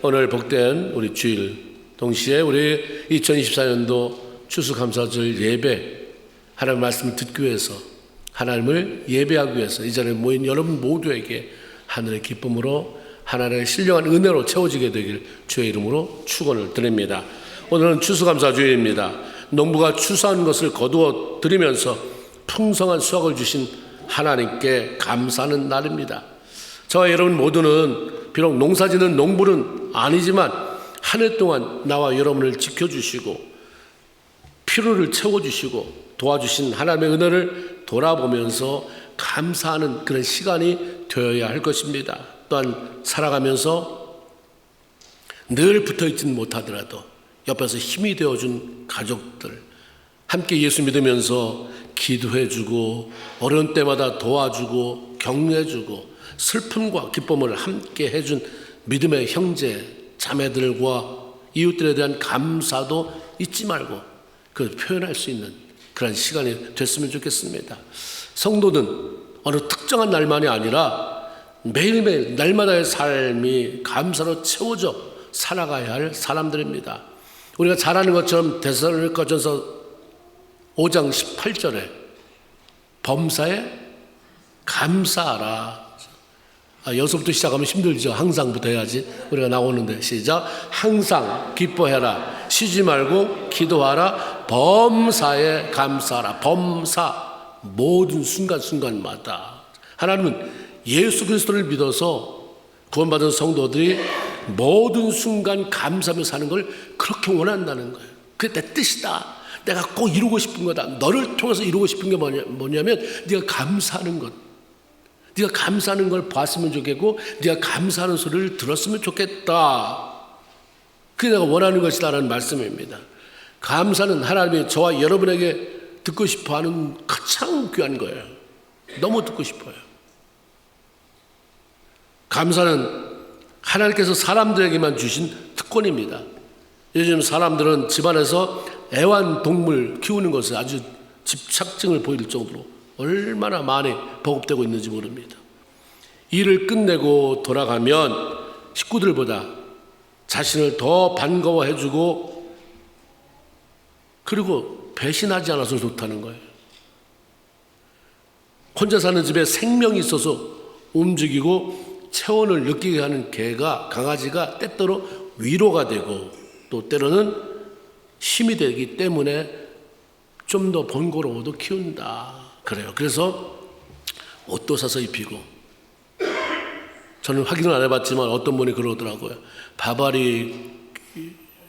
오늘 복된 우리 주일 동시에 우리 2024년도 추수감사절 예배 하나님 말씀을 듣기 위해서 하나님을 예배하기 위해서 이 자리에 모인 여러분 모두에게 하늘의 기쁨으로 하나님의 신령한 은혜로 채워지게 되길 주의 이름으로 축원을 드립니다. 오늘은 추수감사 주일입니다. 농부가 추수한 것을 거두어 드리면서 풍성한 수확을 주신 하나님께 감사하는 날입니다. 저와 여러분 모두는 비록 농사짓는 농부는 아니지만 한 해 동안 나와 여러분을 지켜주시고 피로를 채워주시고 도와주신 하나님의 은혜를 돌아보면서 감사하는 그런 시간이 되어야 할 것입니다. 또한 살아가면서 늘 붙어 있지는 못하더라도 옆에서 힘이 되어준 가족들 함께 예수 믿으면서 기도해주고 어려운 때마다 도와주고 격려해주고 슬픔과 기쁨을 함께 해준 믿음의 형제 자매들과 이웃들에 대한 감사도 잊지 말고 그 표현할 수 있는 그런 시간이 됐으면 좋겠습니다. 성도는 어느 특정한 날만이 아니라 매일매일 날마다의 삶이 감사로 채워져 살아가야 할 사람들입니다. 우리가 잘 아는 것처럼 데살로니가전서 5장 18절에 범사에 감사하라. 아, 여기서부터 시작하면 힘들죠. 항상부터 해야지. 우리가 나오는데 시작. 항상 기뻐해라. 쉬지 말고 기도하라. 범사에 감사하라. 범사 모든 순간순간마다 하나님은 예수 그리스도를 믿어서 구원받은 성도들이 모든 순간 감사하며 사는 걸 그렇게 원한다는 거예요. 그게 내 뜻이다. 내가 꼭 이루고 싶은 거다. 너를 통해서 이루고 싶은 게 뭐냐, 뭐냐면 네가 감사하는 것. 네가 감사하는 걸 봤으면 좋겠고 네가 감사하는 소리를 들었으면 좋겠다. 그게 내가 원하는 것이다라는 말씀입니다. 감사는 하나님이 저와 여러분에게 듣고 싶어 하는 가장 귀한 거예요. 너무 듣고 싶어요. 감사는 하나님께서 사람들에게만 주신 특권입니다. 요즘 사람들은 집안에서 애완동물 키우는 것에 아주 집착증을 보일 정도로 얼마나 많이 보급되고 있는지 모릅니다. 일을 끝내고 돌아가면 식구들보다 자신을 더 반가워해주고 그리고 배신하지 않아서 좋다는 거예요. 혼자 사는 집에 생명이 있어서 움직이고 체온을 느끼게 하는 개가 강아지가 때때로 위로가 되고 또 때로는 힘이 되기 때문에 좀 더 번거로워도 키운다. 그래요. 그래서 옷도 사서 입히고 저는 확인을 안 해봤지만 어떤 분이 그러더라고요. 바바리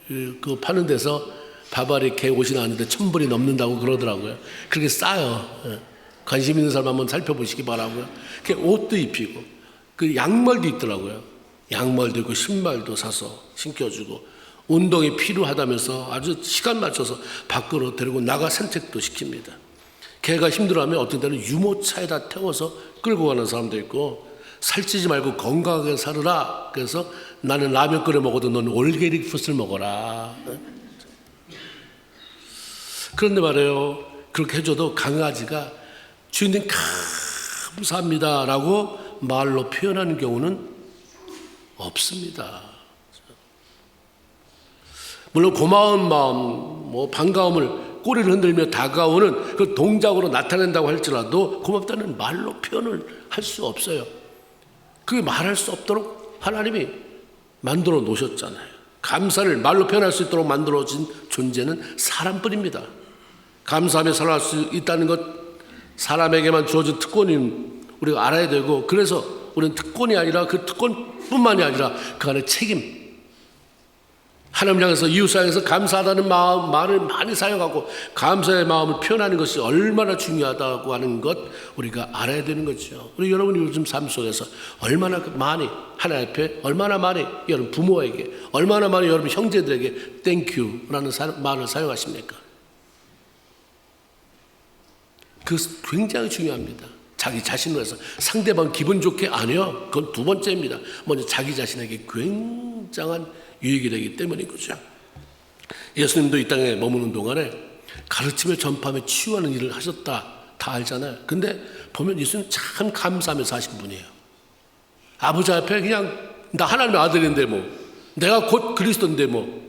그 파는 데서 바바리 개 옷이 나왔는데 천 불이 넘는다고 그러더라고요. 그렇게 싸요. 예. 관심 있는 사람 한번 살펴보시기 바라고요. 그 옷도 입히고 그 양말도 있더라고요. 양말도 있고 신발도 사서 신겨주고 운동이 필요하다면서 아주 시간 맞춰서 밖으로 데리고 나가 산책도 시킵니다. 개가 힘들어하면 어떤 때는 유모차에다 태워서 끌고 가는 사람도 있고 살찌지 말고 건강하게 살으라. 그래서 나는 라면 끓여 먹어도 넌 올게리 풋을 먹어라. 그런데 말이에요. 그렇게 해줘도 강아지가 주인님 감사합니다 라고 말로 표현하는 경우는 없습니다. 물론 고마운 마음, 뭐 반가움을 꼬리를 흔들며 다가오는 그 동작으로 나타낸다고 할지라도 고맙다는 말로 표현을 할 수 없어요. 그게 말할 수 없도록 하나님이 만들어 놓으셨잖아요. 감사를 말로 표현할 수 있도록 만들어진 존재는 사람뿐입니다. 감사하며 살아갈 수 있다는 것 사람에게만 주어진 특권인 우리가 알아야 되고 그래서 우리는 특권이 아니라 그 특권뿐만이 아니라 그 안에 책임 하나님 향해서 이웃 향해서 감사하다는 마음 말을 많이 사용하고 감사의 마음을 표현하는 것이 얼마나 중요하다고 하는 것 우리가 알아야 되는 거죠. 우리 여러분이 요즘 삶 속에서 얼마나 많이 하나님 앞에 얼마나 많이 여러분 부모에게 얼마나 많이 여러분 형제들에게 땡큐라는 말을 사용하십니까? 그 굉장히 중요합니다. 자기 자신을 위해서 상대방 기분 좋게 아니요. 그건 두 번째입니다. 먼저 자기 자신에게 굉장한 유익이 되기 때문인 거죠. 예수님도 이 땅에 머무는 동안에 가르치며 전파하며 치유하는 일을 하셨다. 다 알잖아요. 근데 보면 예수님 참 감사하며 사신 분이에요. 아버지 앞에 그냥 나 하나님의 아들인데 뭐 내가 곧 그리스도인데 뭐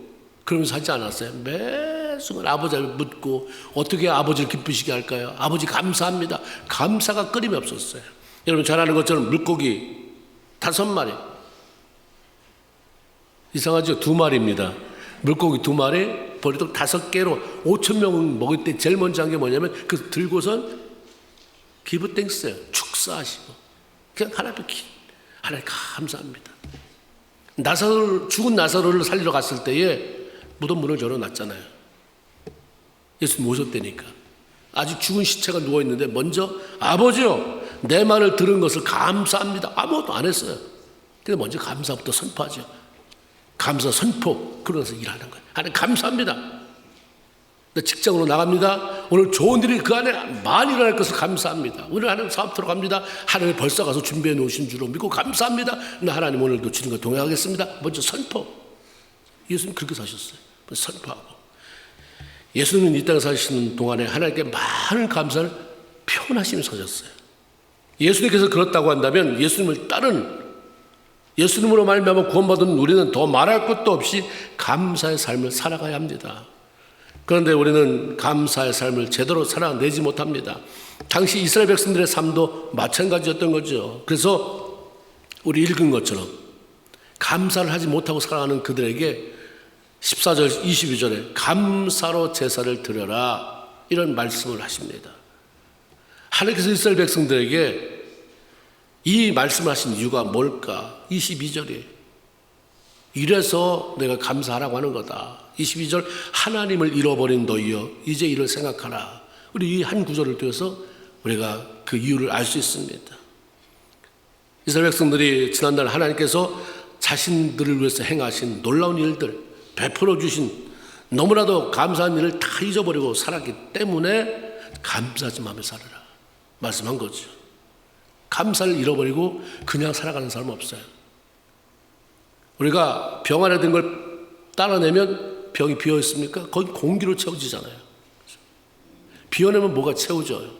그러면서 하지 않았어요. 매 순간 아버지를 묻고 어떻게 아버지를 기쁘시게 할까요? 아버지 감사합니다. 감사가 끊임이 없었어요. 여러분 잘 아는 것처럼 물고기 다섯 마리 이상하죠? 두 마리입니다. 물고기 두 마리 버리도 다섯 개로 오천 명 먹을 때 제일 먼저 한 게 뭐냐면 그 들고선 기브 땡스요 축사하시고 그냥 하나님 기 하나님 감사합니다. 나사로 죽은 나사로를 살리러 갔을 때에 무덤 문을 열어놨잖아요. 예수 모셨다니까. 아직 죽은 시체가 누워 있는데 먼저 아버지요 내 말을 들은 것을 감사합니다. 아무것도 안 했어요. 근데 먼저 감사부터 선포하죠. 감사 선포 그러면서 일하는 거예요. 하나님 감사합니다. 나 직장으로 나갑니다. 오늘 좋은 일이 그 안에 많이 일어날 것을 감사합니다. 오늘 하나님 사업 들어갑니다. 하나님 벌써 가서 준비해 놓으신 줄로 믿고 감사합니다. 나 하나님 오늘도 주는 거 동행하겠습니다. 먼저 선포. 예수님 그렇게 사셨어요. 선포하고. 예수님은 이 땅에 사시는 동안에 하나님께 많은 감사를 표현하시며 사셨어요. 예수님께서 그렇다고 한다면 예수님을 따른 예수님으로 말미암아 구원받은 우리는 더 말할 것도 없이 감사의 삶을 살아가야 합니다. 그런데 우리는 감사의 삶을 제대로 살아내지 못합니다. 당시 이스라엘 백성들의 삶도 마찬가지였던 거죠. 그래서 우리 읽은 것처럼 감사를 하지 못하고 살아가는 그들에게 14절, 22절에 감사로 제사를 드려라 이런 말씀을 하십니다. 하나님께서 이스라엘 백성들에게 이 말씀을 하신 이유가 뭘까? 22절에 이래서 내가 감사하라고 하는 거다. 22절 하나님을 잃어버린 너희여 이제 이를 생각하라. 우리 이 한 구절을 통해서 우리가 그 이유를 알 수 있습니다. 이스라엘 백성들이 지난날 하나님께서 자신들을 위해서 행하신 놀라운 일들 베풀어 주신 너무나도 감사한 일을 다 잊어버리고 살았기 때문에 감사하지 마며 살아라 말씀한 거죠. 감사를 잃어버리고 그냥 살아가는 사람은 없어요. 우리가 병 안에 든 걸 따라내면 병이 비어 있습니까? 거기 공기로 채워지잖아요. 비워내면 뭐가 채워져요?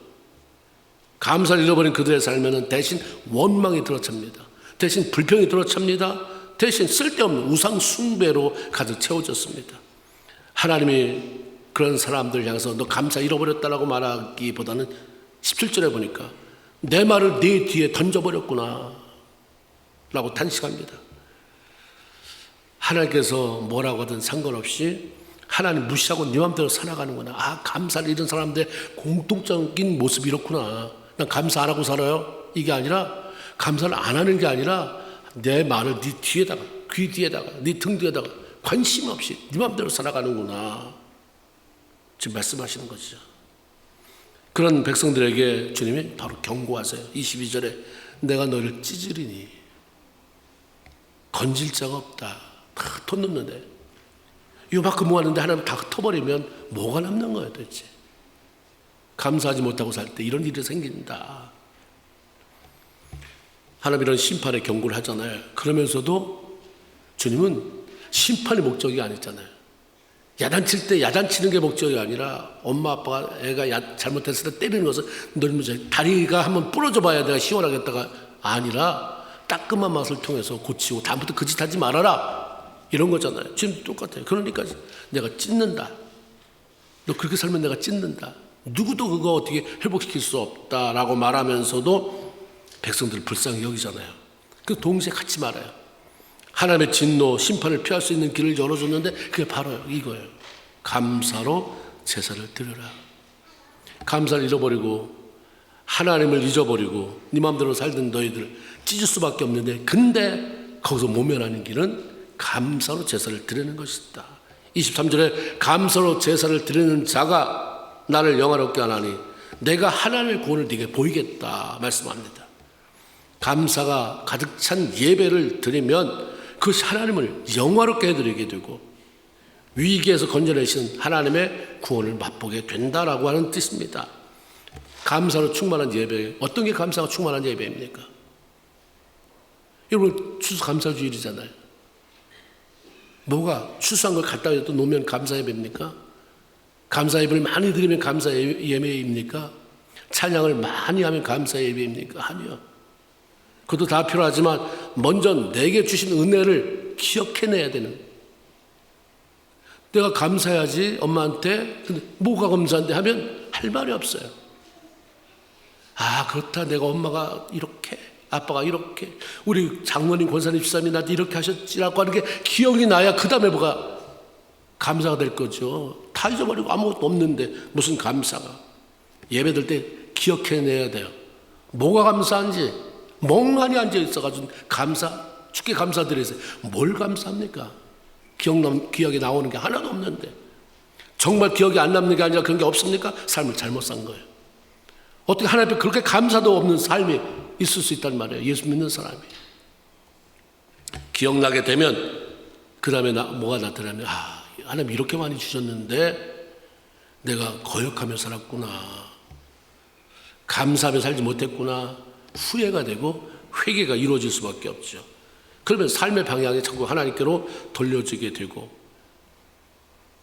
감사를 잃어버린 그들의 삶에는 대신 원망이 들어찹니다. 대신 불평이 들어찹니다. 대신 쓸데없는 우상 숭배로 가득 채워졌습니다. 하나님이 그런 사람들 향해서 너 감사 잃어버렸다라고 말하기보다는 17절에 보니까 내 말을 네 뒤에 던져버렸구나 라고 탄식합니다. 하나님께서 뭐라고 하든 상관없이 하나님 무시하고 네 맘대로 살아가는구나. 아, 감사를 잃은 사람들의 공통적인 모습이 이렇구나. 난 감사 안 하고 살아요. 이게 아니라 감사를 안 하는 게 아니라 내 말을 네 뒤에다가 귀 뒤에다가 네 등 뒤에다가 관심 없이 네 맘대로 살아가는구나. 지금 말씀하시는 거죠. 그런 백성들에게 주님이 바로 경고하세요. 22절에 내가 너를 찢으리니 건질 자가 없다. 다 흩어놓는데 요막 근무하는데 하나님 다 흩어버리면 뭐가 남는 거예요 도대체. 감사하지 못하고 살 때 이런 일이 생긴다. 하나님 이런 심판의 경고를 하잖아요. 그러면서도 주님은 심판의 목적이 아니잖아요. 야단칠 때 야단치는 게 목적이 아니라 엄마 아빠가 애가 야, 잘못했을 때 때리는 것은 너는 다리가 한번 부러져 봐야 내가 시원하겠다가 아니라 따끔한 맛을 통해서 고치고 다음부터 그 짓 하지 말아라. 이런 거잖아요. 지금 똑같아요. 그러니까 내가 찢는다. 너 그렇게 살면 내가 찢는다. 누구도 그거 어떻게 회복시킬 수 없다라고 말하면서도 백성들을 불쌍히 여기잖아요. 그 동시에 같이 말해요. 하나님의 진노, 심판을 피할 수 있는 길을 열어줬는데 그게 바로 이거예요. 감사로 제사를 드려라. 감사를 잃어버리고 하나님을 잊어버리고 네 마음대로 살던 너희들 찢을 수밖에 없는데 근데 거기서 모면하는 길은 감사로 제사를 드리는 것이다. 23절에 감사로 제사를 드리는 자가 나를 영화롭게 하나니 내가 하나님의 구원을 네게 보이겠다 말씀합니다. 감사가 가득 찬 예배를 드리면 그것이 하나님을 영화롭게 해드리게 되고 위기에서 건져내신 하나님의 구원을 맛보게 된다라고 하는 뜻입니다. 감사로 충만한 예배, 어떤 게 감사가 충만한 예배입니까? 여러분, 추수감사주일이잖아요. 뭐가 추수한 걸 갖다 또 놓으면 감사 예배입니까? 감사 예배를 많이 드리면 감사 예배입니까? 찬양을 많이 하면 감사 예배입니까? 아니요. 그것도 다 필요하지만 먼저 내게 주신 은혜를 기억해내야 되는. 내가 감사해야지 엄마한테 근데 뭐가 감사한데 하면 할 말이 없어요. 아 그렇다 내가 엄마가 이렇게 아빠가 이렇게 우리 장모님 권사님 집사님이 나한테 이렇게 하셨지라고 하는 게 기억이 나야 그 다음에 뭐가 감사가 될 거죠. 다 잊어버리고 아무것도 없는데 무슨 감사가 예배 들 때 기억해내야 돼요. 뭐가 감사한지 멍하니 앉아 있어가지고 감사 죽게 감사드려서 뭘 감사합니까? 기억 기억이 나오는 게 하나도 없는데 정말 기억이 안 남는 게 아니라 그런 게 없습니까? 삶을 잘못 산 거예요. 어떻게 하나님 그렇게 감사도 없는 삶이 있을 수 있단 말이에요. 예수 믿는 사람이. 기억나게 되면 그 다음에 나, 뭐가 나타나면 아 하나님 이렇게 많이 주셨는데 내가 거역하며 살았구나. 감사하며 살지 못했구나. 후회가 되고 회개가 이루어질 수밖에 없죠. 그러면 삶의 방향이 자꾸 하나님께로 돌려지게 되고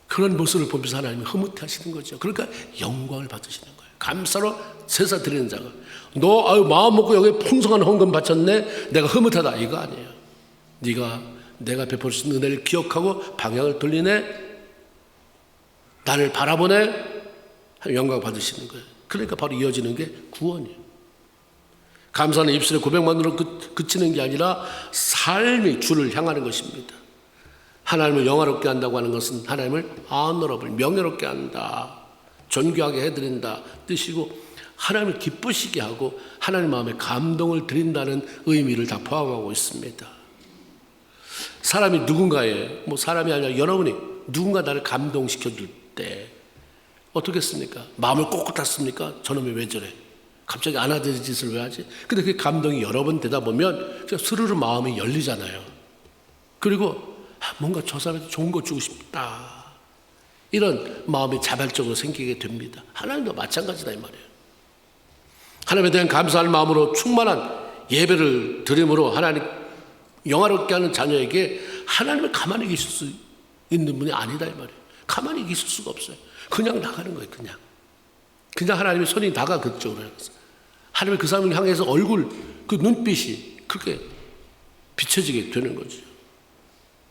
그런 모습을 보면서 하나님이 흐뭇해 하시는 거죠. 그러니까 영광을 받으시는 거예요. 감사로 제사 드리는 자가 너 아유 마음 먹고 여기 풍성한 헌금 바쳤네. 내가 흐뭇하다 이거 아니에요. 네가 내가 베풀 수 있는 은혜를 기억하고 방향을 돌리네. 나를 바라보네. 영광 받으시는 거예요. 그러니까 바로 이어지는 게 구원이에요. 감사는 입술의 고백만으로 끝, 그치는 게 아니라 삶이 주를 향하는 것입니다. 하나님을 영화롭게 한다고 하는 것은 하나님을 아너러블 명예롭게 한다. 존귀하게 해드린다. 뜻이고 하나님을 기쁘시게 하고 하나님 마음에 감동을 드린다는 의미를 다 포함하고 있습니다. 사람이 누군가에 뭐 사람이 아니라 여러분이 누군가 나를 감동시켜 줄 때 어떻겠습니까? 마음을 꼿꼿했습니까? 저놈이 왜 저래? 갑자기 안 하던 짓을 왜 하지? 근데 그 감동이 여러 번 되다 보면 스르르 마음이 열리잖아요. 그리고 아, 뭔가 저 사람한테 좋은 거 주고 싶다. 이런 마음이 자발적으로 생기게 됩니다. 하나님도 마찬가지다 이 말이에요. 하나님에 대한 감사할 마음으로 충만한 예배를 드림으로 하나님 영화롭게 하는 자녀에게 하나님을 가만히 계실 수 있는 분이 아니다 이 말이에요. 가만히 계실 수가 없어요. 그냥 나가는 거예요. 그냥. 그냥 하나님의 손이 나가 그쪽으로. 하나님의 그 사람을 향해서 얼굴 그 눈빛이 그렇게 비춰지게 되는 거죠.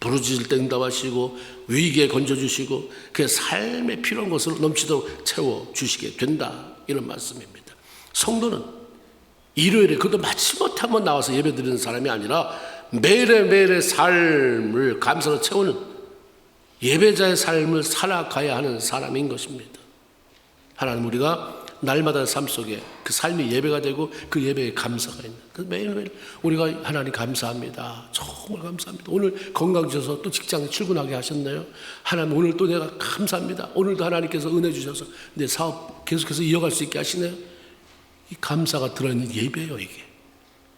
부르짖을 때 응답하시고 위기에 건져주시고 그 삶에 필요한 것을 넘치도록 채워주시게 된다 이런 말씀입니다. 성도는 일요일에 그것도 마지못하면 나와서 예배드리는 사람이 아니라 매일매일의 삶을 감사로 채우는 예배자의 삶을 살아가야 하는 사람인 것입니다. 하나님 우리가 날마다 삶 속에 그 삶이 예배가 되고 그 예배에 감사가 있는. 그 매일매일 우리가 하나님 감사합니다. 정말 감사합니다. 오늘 건강 주셔서 또 직장 출근하게 하셨나요? 하나님 오늘 또 내가 감사합니다. 오늘도 하나님께서 은혜 주셔서 내 사업 계속해서 이어갈 수 있게 하시네요. 이 감사가 들어있는 예배예요 이게.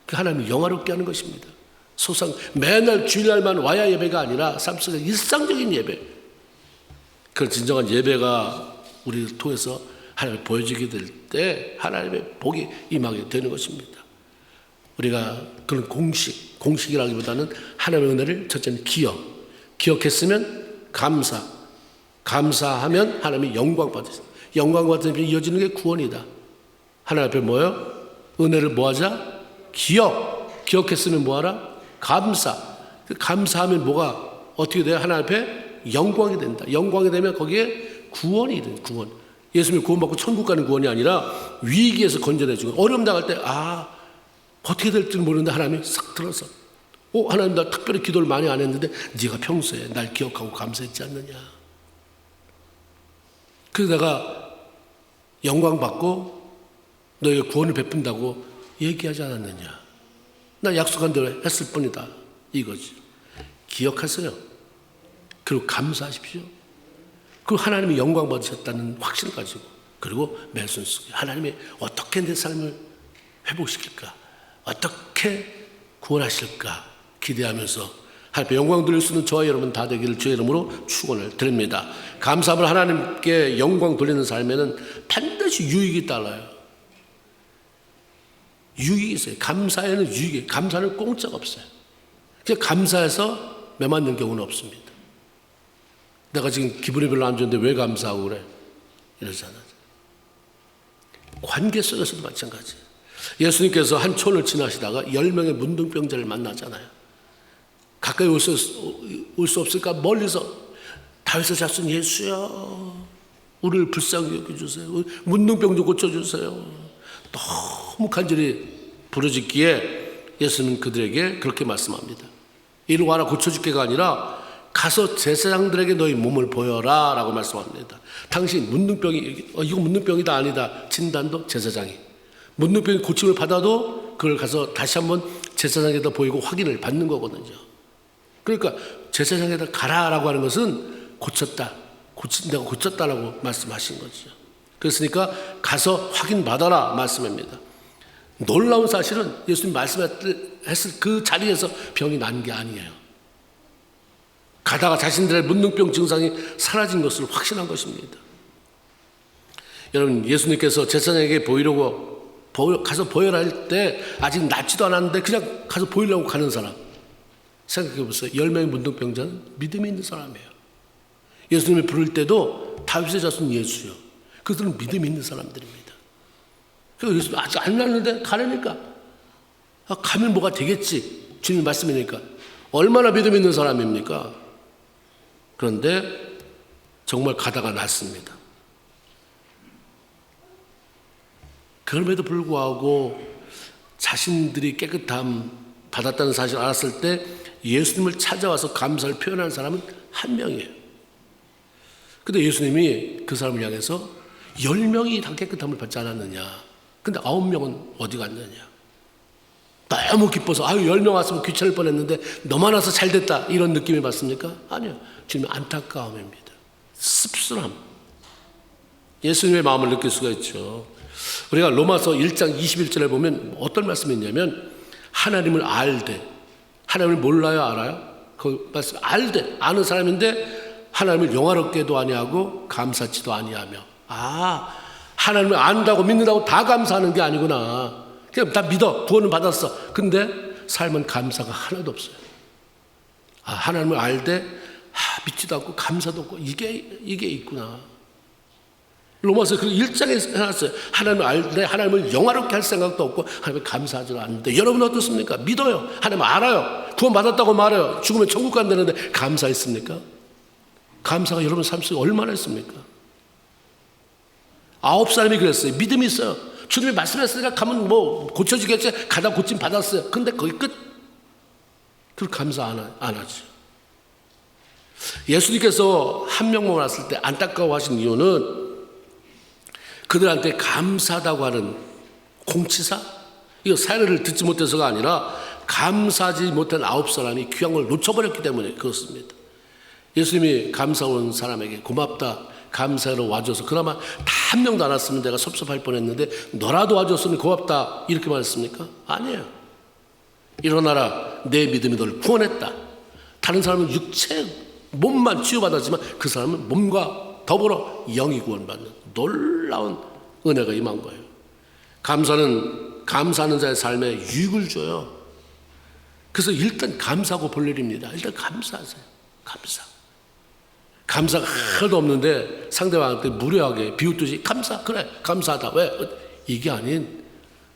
그 하나님을 영화롭게 하는 것입니다. 소상 매날 주일날만 와야 예배가 아니라 삶 속에 일상적인 예배. 그 진정한 예배가 우리를 통해서 하나님을 보여주게 될 때 하나님의 복이 임하게 되는 것입니다. 우리가 그런 공식, 공식이라기보다는 하나님의 은혜를 첫째는 기억. 기억했으면 감사. 감사하면 하나님이 영광 받으신 영광 받으면 이어지는 게 구원이다. 하나님 앞에 뭐요? 은혜를 뭐하자? 기억. 기억했으면 뭐하라? 감사. 그 감사하면 뭐가 어떻게 돼요? 하나님 앞에 영광이 된다. 영광이 되면 거기에 구원이 된 구원. 예수님 구원받고 천국 가는 구원이 아니라 위기에서 건져내주고 어려움 당할 때 아, 어떻게 될지 모르는데 하나님이 싹 들어서 어, 하나님 나 특별히 기도를 많이 안 했는데 네가 평소에 날 기억하고 감사했지 않느냐. 그래서 내가 영광 받고 너에게 구원을 베푼다고 얘기하지 않았느냐. 나 약속한 대로 했을 뿐이다. 이거지. 기억하세요. 그리고 감사하십시오. 그리고 하나님이 영광 받으셨다는 확신을 가지고 그리고 매순 속에 하나님이 어떻게 내 삶을 회복시킬까? 어떻게 구원하실까? 기대하면서 하나님께 영광 돌릴 수 있는 저와 여러분 다 되기를 주의 이름으로 축원을 드립니다. 감사함을 하나님께 영광 돌리는 삶에는 반드시 유익이 따라요. 유익이 있어요. 감사에는 유익이, 감사는 공짜가 없어요. 감사해서 매 맞는 경우는 없습니다. 내가 지금 기분이 별로 안 좋은데 왜 감사하고 그래? 이러잖아요. 관계 속에서도 마찬가지. 예수님께서 한 촌을 지나시다가 열 명의 문둥병자를 만나잖아요. 가까이 올 수 없을까 멀리서 다윗의 자손 예수여 우리를 불쌍히 여겨주세요 문둥병 좀 고쳐주세요 너무 간절히 부르짖기에 예수는 그들에게 그렇게 말씀합니다 이리 와라 고쳐줄게가 아니라 가서 제사장들에게 너희 몸을 보여라 라고 말씀합니다 당신 문둥병이 어, 이거 문둥병이다 아니다 진단도 제사장이 문둥병이 고침을 받아도 그걸 가서 다시 한번 제사장에다 보이고 확인을 받는 거거든요 그러니까 제사장에다 가라라고 하는 것은 고쳤다. 고친 내가 고쳤다라고 말씀하신 거죠. 그랬으니까 가서 확인 받아라 말씀입니다. 놀라운 사실은 예수님 말씀했을 그 자리에서 병이 난 게 아니에요. 가다가 자신들의 문둥병 증상이 사라진 것을 확신한 것입니다. 여러분 예수님께서 제사장에게 보이려고 가서 보여라 할 때 아직 낫지도 않았는데 그냥 가서 보이려고 가는 사람 생각해 보세요. 열 명의 문둥병자는 믿음이 있는 사람이에요. 예수님을 부를 때도 다윗의 자손 예수요. 그들은 믿음이 있는 사람들입니다. 그래서 예수님 아직 안 났는데 가려니까 아, 가면 뭐가 되겠지. 주님 말씀이니까 얼마나 믿음 있는 사람입니까? 그런데 정말 가다가 났습니다. 그럼에도 불구하고 자신들이 깨끗함 받았다는 사실을 알았을 때 예수님을 찾아와서 감사를 표현한 사람은 한 명이에요. 근데 예수님이 그 사람을 향해서 열 명이 다 깨끗함을 받지 않았느냐. 근데 아홉 명은 어디 갔느냐. 너무 기뻐서 아유 열 명 왔으면 귀찮을 뻔했는데 너만 와서 잘 됐다 이런 느낌이 받습니까? 아니요. 주님 안타까움입니다. 씁쓸함. 예수님의 마음을 느낄 수가 있죠. 우리가 로마서 1장 21절에 보면 어떤 말씀이 있냐면 하나님을 알되 하나님을 몰라요 알아요? 그 말씀 알되 아는 사람인데 하나님을 영화롭게도 아니하고 감사치도 아니하며 아 하나님을 안다고 믿는다고 다 감사하는 게 아니구나 그냥 다 믿어 구원은 받았어 근데 삶은 감사가 하나도 없어요 아 하나님을 알되 아, 믿지도 않고 감사도 없고 이게 이게 있구나 로마서 그 1장에 해놨어요. 하나님을 알되 하나님을 영화롭게 할 생각도 없고 하나님을 감사하지 않는데 여러분 어떻습니까? 믿어요. 하나님 알아요. 구원 받았다고 말해요. 죽으면 천국 간다는데 감사했습니까? 감사가 여러분 삶 속에 얼마나 있습니까? 아홉 사람이 그랬어요. 믿음이 있어요. 주님이 말씀했으니까 가면 뭐 고쳐주겠지. 가다 고침 받았어요. 근데 거기 끝. 그 감사 안, 하- 안 하죠. 예수님께서 한 명만 왔을 때 안타까워하신 이유는 그들한테 감사하다고 하는 공치사 이거 사례를 듣지 못해서가 아니라 감사하지 못한 아홉 사람이 귀한 걸 놓쳐버렸기 때문에 그렇습니다. 예수님이 감사온 사람에게 고맙다 감사로 와줘서 그나마 다 한 명도 안 왔으면 내가 섭섭할 뻔했는데 너라도 와줬으면 고맙다 이렇게 말했습니까? 아니에요. 일어나라 내 믿음이 너를 구원했다. 다른 사람은 육체 몸만 치유받았지만 그 사람은 몸과 더불어 영이 구원받는 놀라운 은혜가 임한 거예요. 감사는 감사하는 자의 삶에 유익을 줘요. 그래서 일단 감사하고 볼 일입니다. 일단 감사하세요. 감사. 감사가 하나도 없는데 상대방한테 무례하게 비웃듯이 감사 그래 감사하다 왜 이게 아닌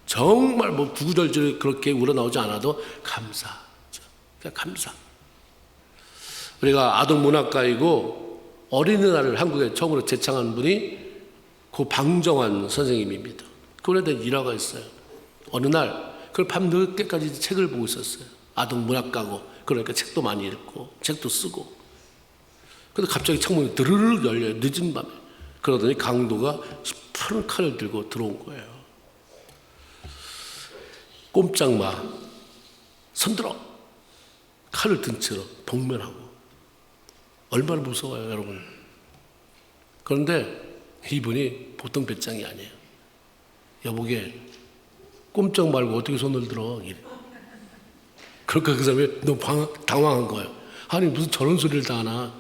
정말 뭐 구구절절 그렇게 우러나오지 않아도 감사 그냥 감사 우리가 아동 문학가이고 어린이날을 한국에 처음으로 제창한 분이 고 방정환 선생님입니다. 그분에 대한 일화가 있어요. 어느 날 그걸 밤늦게까지 책을 보고 있었어요. 아동 문학가고 그러니까 책도 많이 읽고 책도 쓰고 근데 갑자기 창문이 드르륵 열려요. 늦은 밤에. 그러더니 강도가 푸른 칼을 들고 들어온 거예요. 꼼짝 마. 손들어. 칼을 든 채로 복면하고. 얼마나 무서워요, 여러분. 그런데 이분이 보통 배짱이 아니에요. 여보게 꼼짝 말고 어떻게 손을 들어? 그러니까 그 사람이 너무 방- 당황한 거예요. 아니 무슨 저런 소리를 다 하나.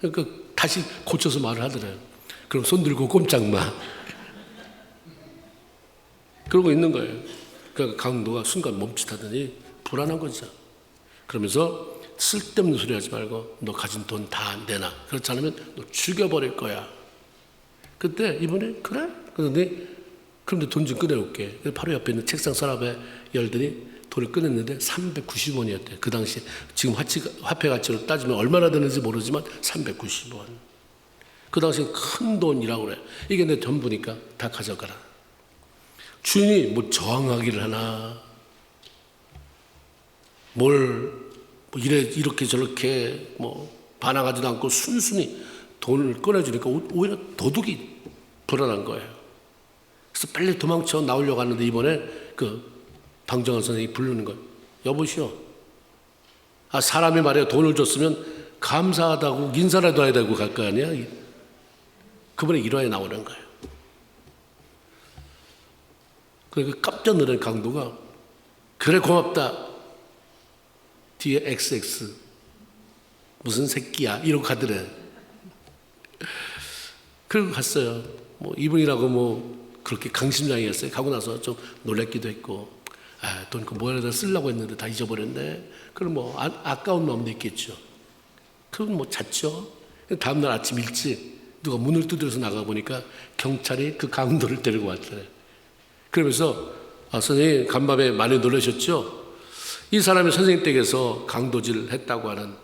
그러니까 다시 고쳐서 말을 하더래요. 그럼 손 들고 꼼짝 마. 그러고 있는 거예요. 그러니까 강도가 순간 멈칫하더니 불안한 거죠. 그러면서 쓸데없는 소리 하지 말고 너 가진 돈 다 내놔. 그렇지 않으면 너 죽여버릴 거야. 그때 이분이 그래? 그러더니 그럼 돈좀 꺼내올게. 바로 옆에 있는 책상 서랍에 열더니 돈을 꺼냈는데 390원이었대요. 그 당시 지금 화폐 가치로 따지면 얼마나 되는지 모르지만 390원. 그 당시 큰 돈이라고 그래. 이게 내 전부니까 다 가져가라. 주인이 뭐 저항하기를 하나, 뭘, 뭐 이래, 이렇게 저렇게 뭐 반항하지도 않고 순순히 돈을 꺼내주니까 오- 오히려 도둑이 불안한 거예요. 그래서 빨리 도망쳐 나오려고 하는데 이번에 그 방정환 선생이 부르는 거예요. 여보시오. 아, 사람이 말이야 돈을 줬으면 감사하다고 인사라도 해야 되고 갈 거 아니야? 그분의 일화에 나오는 거예요. 그러니까 깜짝 놀란 강도가 그래 고맙다. 뒤에 XX 무슨 새끼야 이러고 가더래. 그리고 갔어요. 뭐 이분이라고 뭐 그렇게 강심장이었어요. 가고 나서 좀 놀랬기도 했고, 아, 돈그 뭐에다 쓰려고 했는데 다 잊어버렸네. 그럼 뭐 아, 아까운 마음도 있겠죠. 그건 뭐 잤죠. 다음날 아침 일찍 누가 문을 두드려서 나가 보니까 경찰이 그 강도를 데리고 왔더래. 그러면서 아, 선생님 간밤에 많이 놀라셨죠? 이 사람이 선생님 댁에서 강도질 했다고 하는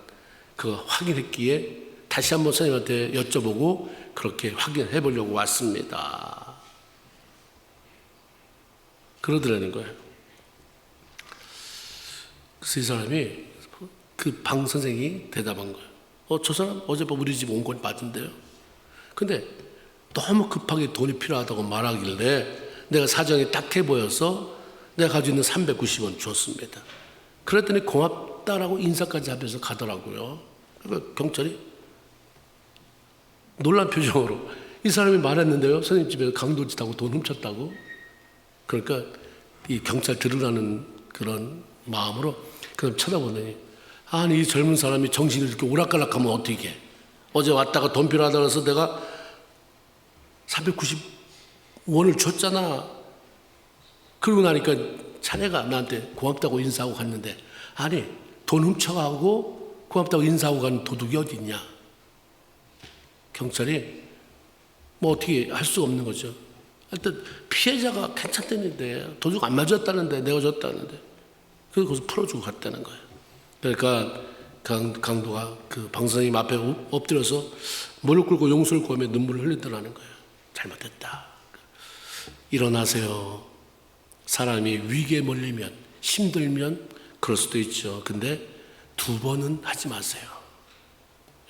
그 확인했기에 다시 한번 선생님한테 여쭤보고 그렇게 확인해 보려고 왔습니다. 그러더라는 거예요. 그래서 이 사람이 그 방 선생이 대답한 거예요. 어, 저 사람 어젯밤 우리 집 온 건 맞은데요. 근데 너무 급하게 돈이 필요하다고 말하길래 내가 사정이 딱해 보여서 내가 가지고 있는 390원 줬습니다. 그랬더니 고맙다라고 인사까지 하면서 가더라고요. 그러니까 경찰이 놀란 표정으로 이 사람이 말했는데요. 선생님 집에 강도 짓하고 돈 훔쳤다고. 그러니까 이 경찰 들으라는 그런 마음으로 그럼 쳐다보더니 아니 이 젊은 사람이 정신이 이렇게 오락가락하면 어떻게 해? 어제 왔다가 돈 필요하다 그래서 내가 390원을 줬잖아. 그러고 나니까 자네가 나한테 고맙다고 인사하고 갔는데 아니 돈 훔쳐가고 고맙다고 인사하고 간 도둑이 어디 있냐? 경찰이 뭐 어떻게 할 수 없는 거죠. 하여튼 피해자가 괜찮다는데 도둑 안 맞았다는데 내가 줬다는데 그래서 거기서 풀어주고 갔다는 거예요. 그러니까 강, 강도가 그 방선생님 앞에 엎- 엎드려서 무릎 꿇고 용서를 구하며 눈물을 흘리더라는 거예요. 잘못했다. 일어나세요. 사람이 위기에 몰리면 힘들면 그럴 수도 있죠. 근데 두 번은 하지 마세요.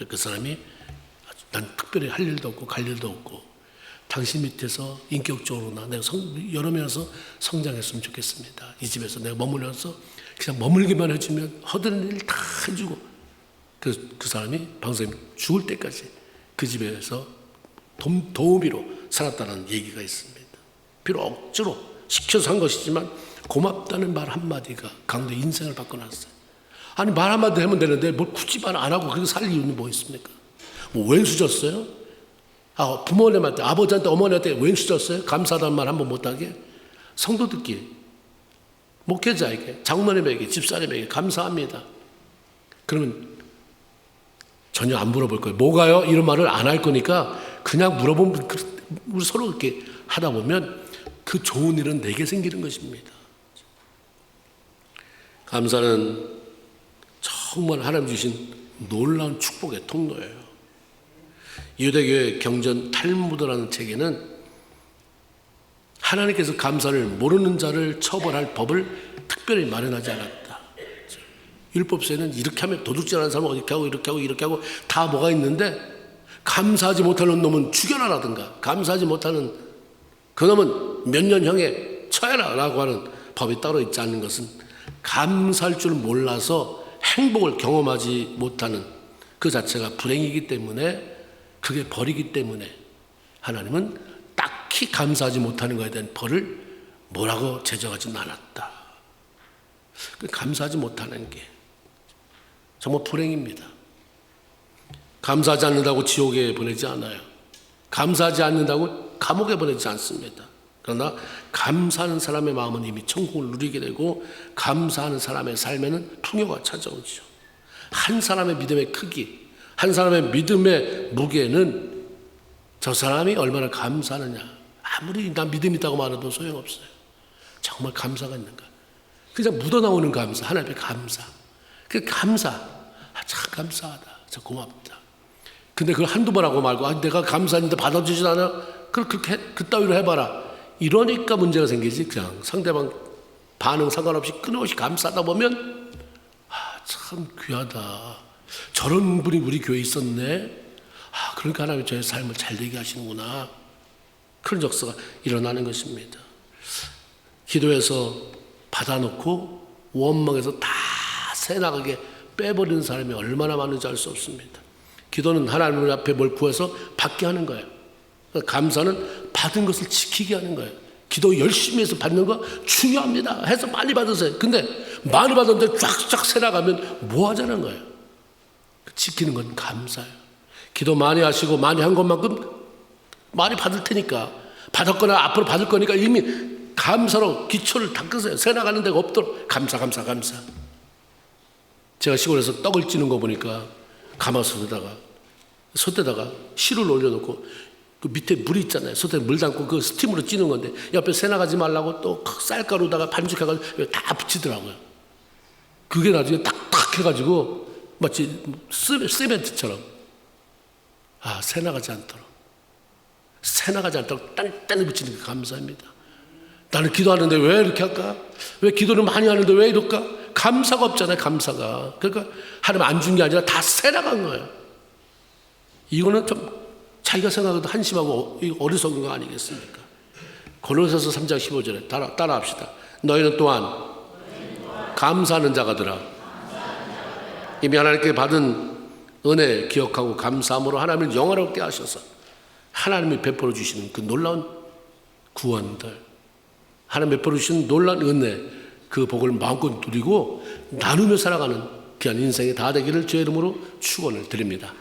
그 사람이 난 특별히 할 일도 없고 갈 일도 없고 당신 밑에서 인격적으로나 내가 성, 여러 면에서 성장했으면 좋겠습니다. 이 집에서 내가 머물러서 그냥 머물기만 해주면 허드렛 일 다 해주고 그, 그 사람이 방송님 죽을 때까지 그 집에서 도, 도우미로 살았다는 얘기가 있습니다. 비록 억지로 시켜서 한 것이지만 고맙다는 말 한마디가 강도 인생을 바꿔놨어요. 아니 말 한마디 하면 되는데 뭘 굳이 말 안 하고 그렇게 살 이유는 뭐 있습니까? 뭐 왼수 졌어요? 아, 부모님한테 아버지한테 어머니한테 왼수 졌어요? 감사하다는 말 한 번 못하게? 성도들끼리 목회자에게 장로님에게 집사님에게 감사합니다. 그러면 전혀 안 물어볼 거예요. 뭐가요? 이런 말을 안 할 거니까 그냥 물어보면 그- 우리 서로 이렇게 하다 보면 그 좋은 일은 내게 생기는 것입니다. 감사는 정말 하나님 주신 놀라운 축복의 통로예요. 유대교의 경전 탈무드라는 책에는 하나님께서 감사를 모르는 자를 처벌할 법을 특별히 마련하지 않았다. 율법서에는 이렇게 하면 도둑질하는 사람은 이렇게 하고 이렇게 하고 이렇게 하고 다 뭐가 있는데 감사하지 못하는 놈은 죽여라라든가 감사하지 못하는 그 놈은 몇 년형에 처해라 라고 하는 법이 따로 있지 않는 것은 감사할 줄 몰라서 행복을 경험하지 못하는 그 자체가 불행이기 때문에 그게 벌이기 때문에 하나님은 딱히 감사하지 못하는 것에 대한 벌을 뭐라고 제정하지는 않았다. 그 감사하지 못하는 게 정말 불행입니다. 감사하지 않는다고 지옥에 보내지 않아요. 감사하지 않는다고 감옥에 보내지 않습니다. 그러나 감사하는 사람의 마음은 이미 천국을 누리게 되고 감사하는 사람의 삶에는 풍요가 찾아오죠. 한 사람의 믿음의 크기, 한 사람의 믿음의 무게는 저 사람이 얼마나 감사하느냐. 아무리 나 믿음 있다고 말해도 소용없어요. 정말 감사가 있는가. 그냥 묻어나오는 감사, 하나님의 감사. 그 감사. 아, 참 감사하다. 참 고맙다. 근데 그걸 한두 번 하고 말고, 아, 내가 감사했는데 받아주진 않아. 그걸 그렇게, 해- 그따위로 해봐라. 이러니까 문제가 생기지. 그냥 상대방 반응 상관없이 끊임없이 감사하다 보면, 아, 참 귀하다. 저런 분이 우리 교회에 있었네. 아, 그러니까 하나님 저의 삶을 잘 되게 하시는구나. 그런 역사가 일어나는 것입니다. 기도해서 받아놓고 원망해서 다 새나가게 빼버리는 사람이 얼마나 많은지 알 수 없습니다. 기도는 하나님 앞에 뭘 구해서 받게 하는 거예요. 감사는 받은 것을 지키게 하는 거예요. 기도 열심히 해서 받는 거 중요합니다. 해서 많이 받으세요. 근데 많이 받았는데 쫙쫙 새나가면 뭐 하자는 거예요. 지키는 건 감사예요. 기도 많이 하시고 많이 한 것만큼 많이 받을 테니까 받았거나 앞으로 받을 거니까 이미 감사로 기초를 닦으세요. 새 나가는 데가 없도록 감사 감사 감사. 제가 시골에서 떡을 찌는 거 보니까 가마솥에다가 솥에다가 실을 올려놓고 그 밑에 물이 있잖아요. 솥에 물 담고 그 스팀으로 찌는 건데 옆에 새 나가지 말라고 또 쌀가루다가 반죽해가지고 다 붙이더라고요. 그게 나중에 딱딱 해가지고 마치 스- 세멘트처럼 아, 새 나가지 않도록 새 나가지 않도록 단단히 붙이는 게 감사합니다. 나는 기도하는데 왜 이렇게 할까? 왜 기도를 많이 하는데 왜 이럴까? 감사가 없잖아요, 감사가. 그러니까 하나님 안 준 게 아니라 다 새 나간 거예요. 이거는 좀 자기가 생각해도 한심하고 이 어리석은 거 아니겠습니까? 고린도서 3장 15절에 따라, 따라 합시다. 너희는 또한 감사하는 자가 되라. 이미 하나님께 받은 은혜 기억하고 감사함으로 하나님을 영화롭게 하셔서 하나님이 베풀어 주시는 그 놀라운 구원들 하나님 베풀어 주신 놀라운 은혜 그 복을 마음껏 누리고 나누며 살아가는 귀한 인생이 다 되기를 주의 이름으로 축원을 드립니다.